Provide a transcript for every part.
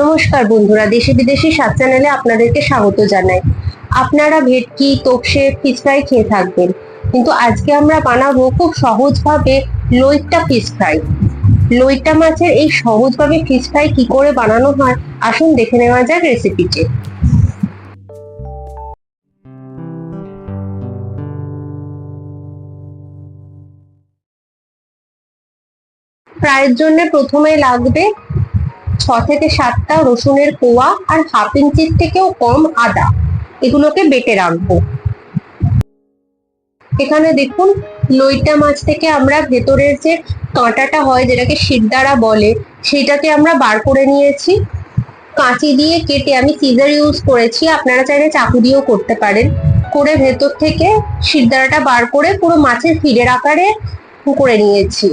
নমস্কার বন্ধুরা, দেশি বিদেশি সাত চ্যানেলে আপনাদেরকে স্বাগত জানাই। আপনারা ভেটকি, তোপসে ফিশ ফ্রাই খেয়ে থাকবেন। কিন্তু আজকে আমরা বানাবো খুব সহজভাবে লইট্টা ফিশ ফ্রাই লইট্টা মাছের এই সহজভাবে ফিশ ফ্রাই কি করে বানানো হয়, আসুন দেখে নেওয়া যাক রেসিপিটি ফ্রাইয়ের জন্য প্রথমে লাগবে ছ থেকে সাতটা রসুনের কোয়া আর হাফ ইঞ্চির থেকেও কম আদা। এগুলোকে বেটে রাখব। এখানে দেখুন, লইটা মাছ থেকে আমরা ভেতরের যে কাঁটাটা হয়, যেটাকে শিরদাঁড়া বলে সেটাকে আমরা বার করে নিয়েছি। কাঁচি দিয়ে কেটে আমি সিজার ইউজ করেছি। আপনারা চাইলে চাকু দিয়েও করতে পারেন। করে ভেতর থেকে শিরদাঁড়াটা বার করে পুরো মাছের ফিরের আকারে করে নিয়েছি।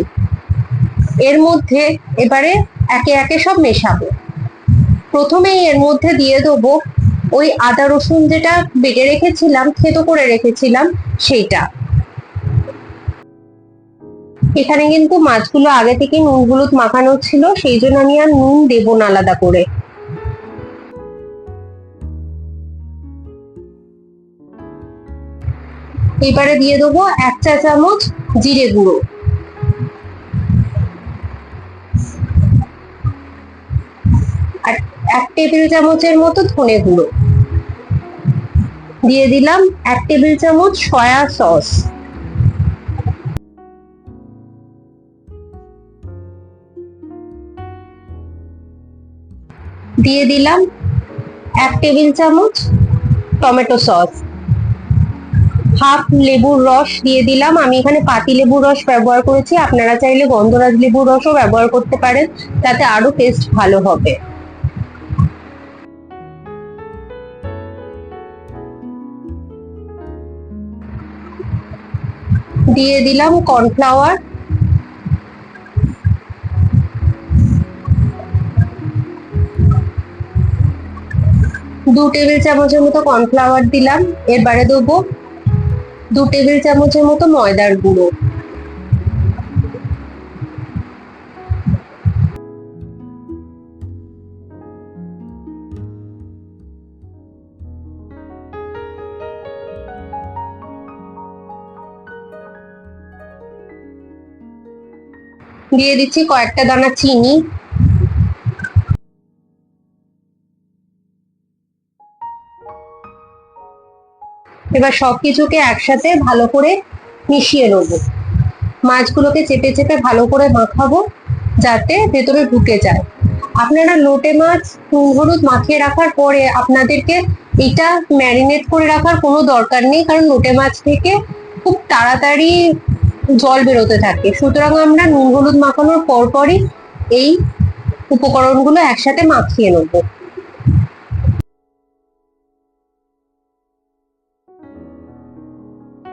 এর মধ্যে এবারে একে একে সব মেশাবো। প্রথমেই এর মধ্যে দিয়ে দেবো ওই আদা রসুন যেটা বেটে রেখেছিলাম, থেতো করে রেখেছিলাম, সেইটা। এখানে কিন্তু মাছগুলো আগে থেকে নুন হলুদ মাখানো ছিল, সেই জন্য আমি আর নুন দেবো না আলাদা করে। এবারে দিয়ে দেবো এক চা চামচ জিরে গুঁড়ো। এক টেবিল চামচের মতো ধনে গুঁড়ো। দিয়ে দিলাম এক টেবিল চামচ সয়া সস। দিয়ে দিলাম এক টেবিল চামচ টমেটো সস। হাফ লেবুর রস দিয়ে দিলাম। আমি এখানে পাতি লেবুর রস ব্যবহার করেছি। আপনারা চাইলে গন্ধরাজ লেবুর রসও ব্যবহার করতে পারেন। তাতে আরও টেস্ট ভালো হবে। দিয়ে দিলাম কর্নফ্লাওয়ার দু টেবিল চামচের মতো কর্নফ্লাওয়ার দিলাম। এবারে দেবো দু টেবিল চামচের মতো ময়দার গুঁড়ো। দিয়ে দিচ্ছি কয়েকটা দানা চিনি। এবার সবকিছুকে একসাথে ভালো করে মিশিয়ে নেব। মাছগুলোকে চেপে চেপে ভালো করে মাখাবো যাতে ভেতরে ঢুকে যায়। আপনারা লোটে মাছ, নুন হলুদ মাখিয়ে রাখার পরে আপনাদেরকে এটা ম্যারিনেট করে রাখার কোনো দরকার নেই, কারণ লোটে মাছ থেকে খুব তাড়াতাড়ি জল বেরোতে থাকে। সুতরাং আমরা নুন, হলুদ মাখানোর পরপরই এই উপকরণগুলো একসাথে মাখিয়ে নেব।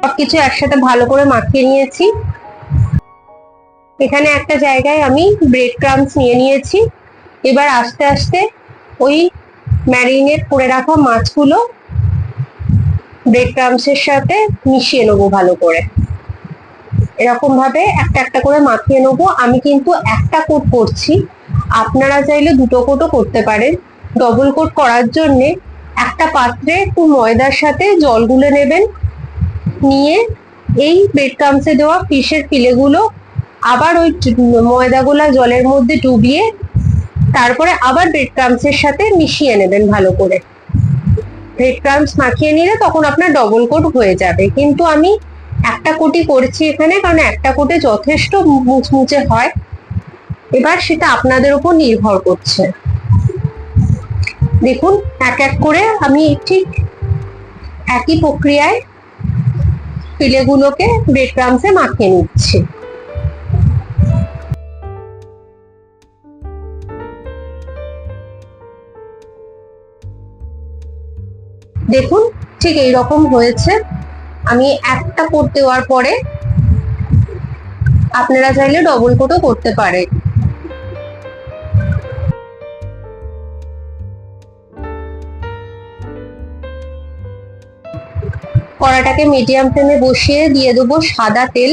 সবকিছু একসাথে ভালো করে মাখিয়ে নিয়েছি। এখানে একটা জায়গায় আমি ব্রেড ক্রামস নিয়ে নিয়েছি। এবার আস্তে আস্তে ওই ম্যারিনেট করে রাখা মাছগুলো ব্রেড ক্রামসের সাথে মিশিয়ে নেব ভালো করে। এরকম ভাবে একটা একটা করে মাখিয়ে নেব। আমি কিন্তু একটা কোট করছি আপনারা চাইলে দুটো কোটও করতে পারেন। ডবল কোট করার জন্যে একটা পাত্রে একটু ময়দার সাথে জল গুলে নেবেন। নিয়ে এই বেড ক্রামসে দেওয়া ফিশের ফিলেগুলো আবার ওই ময়দাগুলা জলের মধ্যে ডুবিয়ে তারপরে আবার ব্রেড ক্রামসের সাথে মিশিয়ে নেবেন ভালো করে। ব্রেড ক্রামস মাখিয়ে নিলে তখন আপনার ডবল কোট হয়ে যাবে। কিন্তু আমি একটা কোটি করছি এখানে, কারণ একটা কোটে যথেষ্ট মুচমুচে হয়। এবার সেটা আপনাদের উপর নির্ভর করছে। দেখুন, এক এক করে আমি ঠিক একই প্রক্রিয়ায় ফিলেগুলোকে ব্রেড মাখিয়ে নিচ্ছি। দেখুন, ঠিক এইরকম হয়েছে। আমি একটা কোট দেওয়ার পরে আপনারা চাইলে ডবল কোটও করতে পারেন। কড়াটাকে মিডিয়াম ফ্লেমে বসিয়ে দিয়ে দেবো সাদা তেল।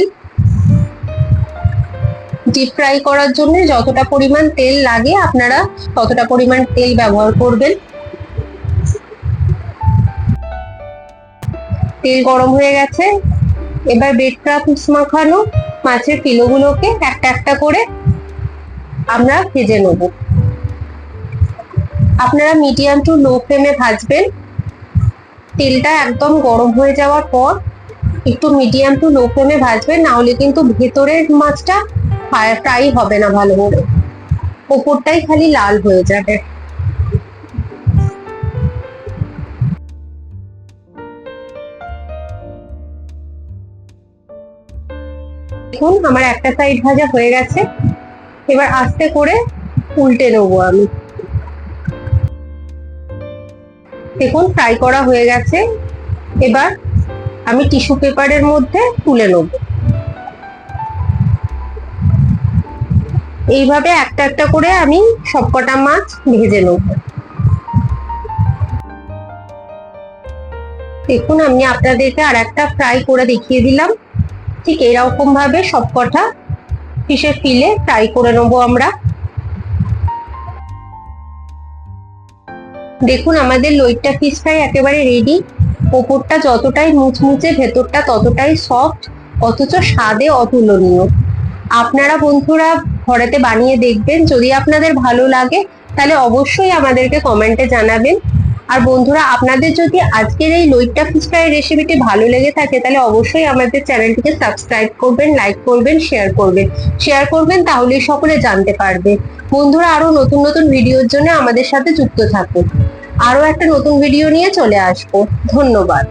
ডিপ ফ্রাই করার জন্য যতটা পরিমাণ তেল লাগে, আপনারা ততটা পরিমাণ তেল ব্যবহার করবেন। তেল গরম হয়ে গেছে। এবার ব্রেড ক্রাম্পস মাখানো, মাছের কিলোগুলোকে একটা একটা করে আমরা ভেজে নেব। আপনারা মিডিয়াম টু লো ফ্লেমে ভাজবেন। তেলটা একদম গরম হয়ে যাওয়ার পর একটু মিডিয়াম টু লো ফ্লেমে ভাজবেন, না হলে কিন্তু ভেতরের মাছটা ফ্রাই হবে না ভালো করে। ওপরটাই খালি লাল হয়ে যাবে। দেখুন, আমার একটা সাইড ভাজা হয়ে গেছে। এবার আস্তে করে উল্টে নেব আমি। দেখুন ফ্রাই করা হয়ে গেছে। এবার আমি টিস্যু পেপারের মধ্যে তুলে নেব। এইভাবে একটা একটা করে আমি সবকটা মাছ ভেজে নেব। দেখুন, আমি আপনাদেরকে আর একটা ফ্রাই করে দেখিয়ে দিলাম। ঠিক এরকম ভাবে সবকটা ফিশে ফিলে ফ্রাই করে নেব আমরা। দেখুন, আমাদের লইট্টা ফিশ ফ্রাই একেবারে রেডি ওপরটা যতটাই মুচমুচে, ভেতরটা ততটাই সফট অথচ স্বাদে অতুলনীয়। আপনারা বন্ধুরা ঘরেতে বানিয়ে দেখবেন, যদি আপনাদের ভালো লাগে, তাহলে অবশ্যই আমাদেরকে কমেন্টে জানাবেন। আর বন্ধুরা, আপনাদের যদি আজকের এই লইট্টা ফ্রাই রেসিপিটি ভালো লেগে থাকে, তাহলে অবশ্যই আমাদের চ্যানেলটিকে সাবস্ক্রাইব করবেন লাইক করবেন শেয়ার করবেন। শেয়ার করবেন, তাহলেই সকলে জানতে পারবে। বন্ধুরা, আরও নতুন নতুন ভিডিওর জন্য আমাদের সাথে যুক্ত থাকুন। আরও একটা নতুন ভিডিও নিয়ে চলে আসব। ধন্যবাদ।